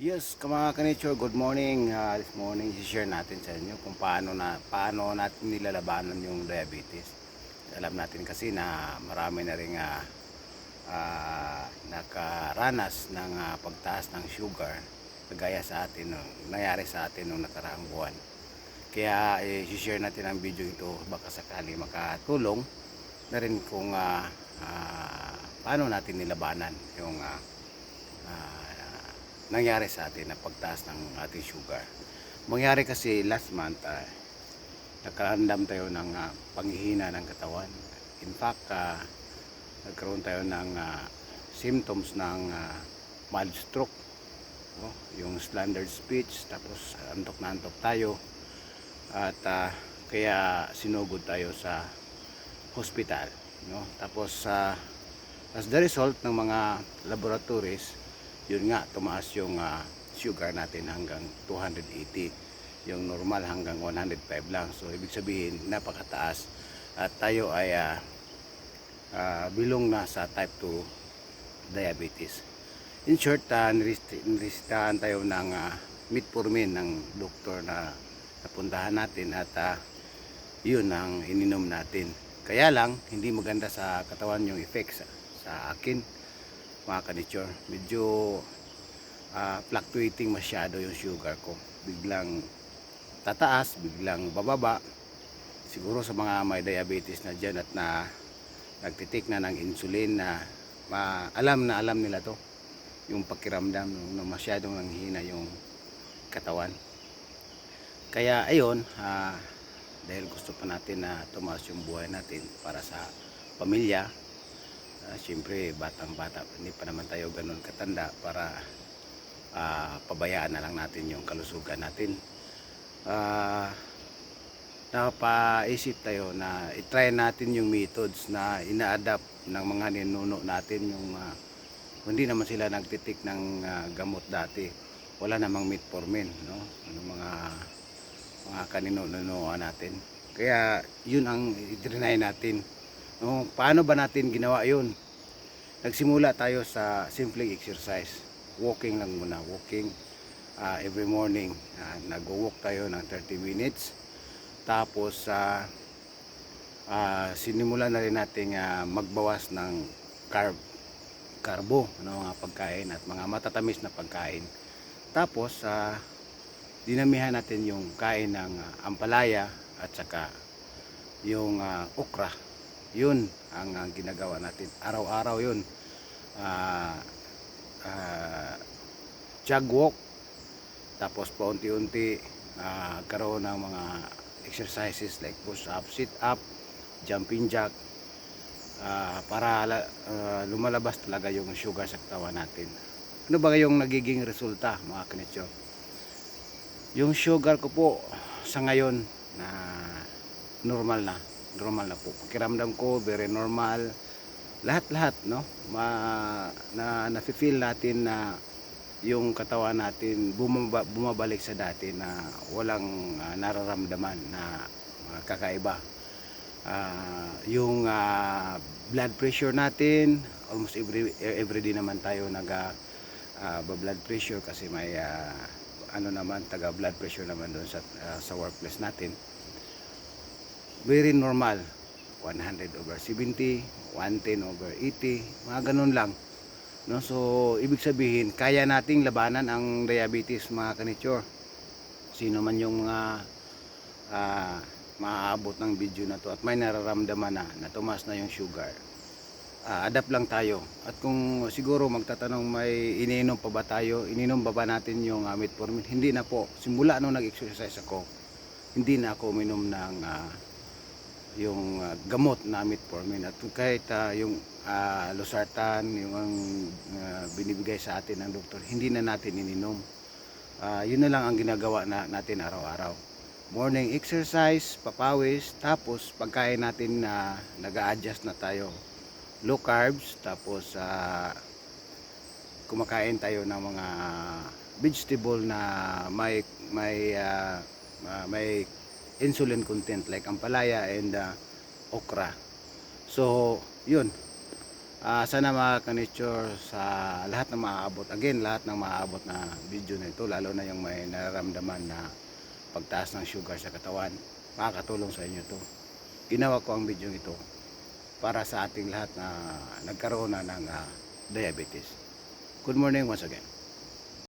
Yes, mga ka-nature, good morning. Ah, this morning, share natin sa inyo kung paano na paano natin nilalabanan yung diabetes. Alam natin kasi na marami na rin ah, ah, nakaranas ng ah, pagtaas ng sugar kagaya sa atin, no, nangyari sa atin nung nakaraang buwan. Kaya eh, share natin ang video ito baka sakali makatulong na rin kung ah, ah, paano natin nilabanan yung ah, ah, nangyari sa atin na pagtaas ng ating sugar. Mangyari kasi last month, uh, nakaramdam tayo ng ah, panghihina ng katawan. In fact, ah, nagkaroon tayo ng ah, symptoms ng ah, mild stroke. No? Yung slandered speech, tapos antok na antok tayo. At ah, kaya sinugod tayo sa hospital. No? Tapos sa as the result ng mga laboratories, yun nga, tumaas yung ah, sugar natin hanggang 280. Yung normal hanggang 105 lang. So, ibig sabihin, napakataas. At tayo ay ah, ah, bilong na sa type 2 diabetes. In short, uh, nirisitahan tayo ng uh, metformin ng doktor na napuntahan natin at ah, yun ang ininom natin. Kaya lang, hindi maganda sa katawan yung effects sa akin mga kanitsure. Medyo ah, fluctuating masyado yung sugar ko. Biglang tataas, biglang bababa. Siguro sa mga may diabetes na dyan at na nagtitik na ng insulin na ma, alam na alam nila to yung pakiramdam na masyadong nanghina yung katawan. Kaya ayun, ah, dahil gusto pa natin na tumaas yung buhay natin para sa pamilya, Ah, Siyempre, batang-bata, hindi pa naman tayo ganun katanda para ah, pabayaan na lang natin yung kalusugan natin. Ah, napaisip tayo na itry natin yung methods na ina-adapt ng mga ninuno natin yung ah, hindi naman sila nagtitik ng ah, gamot dati. Wala namang metformin, no? Ano mga mga kaninunuan natin. Kaya yun ang i-try natin. No, paano ba natin ginawa 'yun? Nagsimula tayo sa simple exercise. Walking lang muna, walking ah, every morning. Ah, nag-walk tayo ng 30 minutes. Tapos sa sinimula na rin nating ah, magbawas ng carb karbo, ano, mga pagkain at mga matatamis na pagkain. Tapos sa dinamihan natin yung kain ng ah, ampalaya at saka yung ah, okra yun ang, ang ginagawa natin. Araw-araw yun. Ah ah, jog walk. Tapos paunti-unti ah, karoon ng mga exercises like push up, sit up jumping jack ah, para ah, lumalabas talaga yung sugar sa katawan natin. Ano ba yung nagiging resulta mga kanetsyo yung sugar ko po sa ngayon na normal na normal na po. Pakiramdam ko, very normal. Lahat-lahat, no? Ma, na, nafe-feel natin na yung katawan natin bumaba, bumabalik sa dati na walang ah, nararamdaman na ah, kakaiba. Ah, yung ah, blood pressure natin, almost every, every day naman tayo nag ah, blood pressure kasi may ah, ano naman taga blood pressure naman doon sa ah, sa workplace natin very normal. 100 over 70 110 over 80 mga ganun lang. No so ibig sabihin kaya nating labanan ang diabetes mga kanitsure sino man yung mga ah, maaabot ng video na to at may nararamdaman na na tumaas na yung sugar ah, adapt lang tayo. At kung siguro magtatanong may ininom pa ba tayo? Ininom ba ba natin yung uh, metformin? Hindi na po. Simula nung nag-exercise ako hindi na ako uminom ng ah, yung ah, gamot na metformin at kahit ah, yung ah, losartan yung ah, binibigay sa atin ng doktor hindi na natin ininom. Ah, yun na lang ang ginagawa na, natin araw-araw. Morning exercise papawis tapos pagkain natin na nag-a-adjust na tayo. Low carbs tapos ah, kumakain tayo ng mga vegetable na may may ah, ah, may insulin content like ampalaya and uh, okra. So, yun. Ah, sana mga ka-nature sa lahat ng maaabot, again, lahat ng maaabot na video na ito, lalo na yung may nararamdaman na pagtaas ng sugar sa katawan, makakatulong sa inyo to. Ginawa ko ang video ito para sa ating lahat na nagkaroon na ng ah, diabetes. Good morning once again.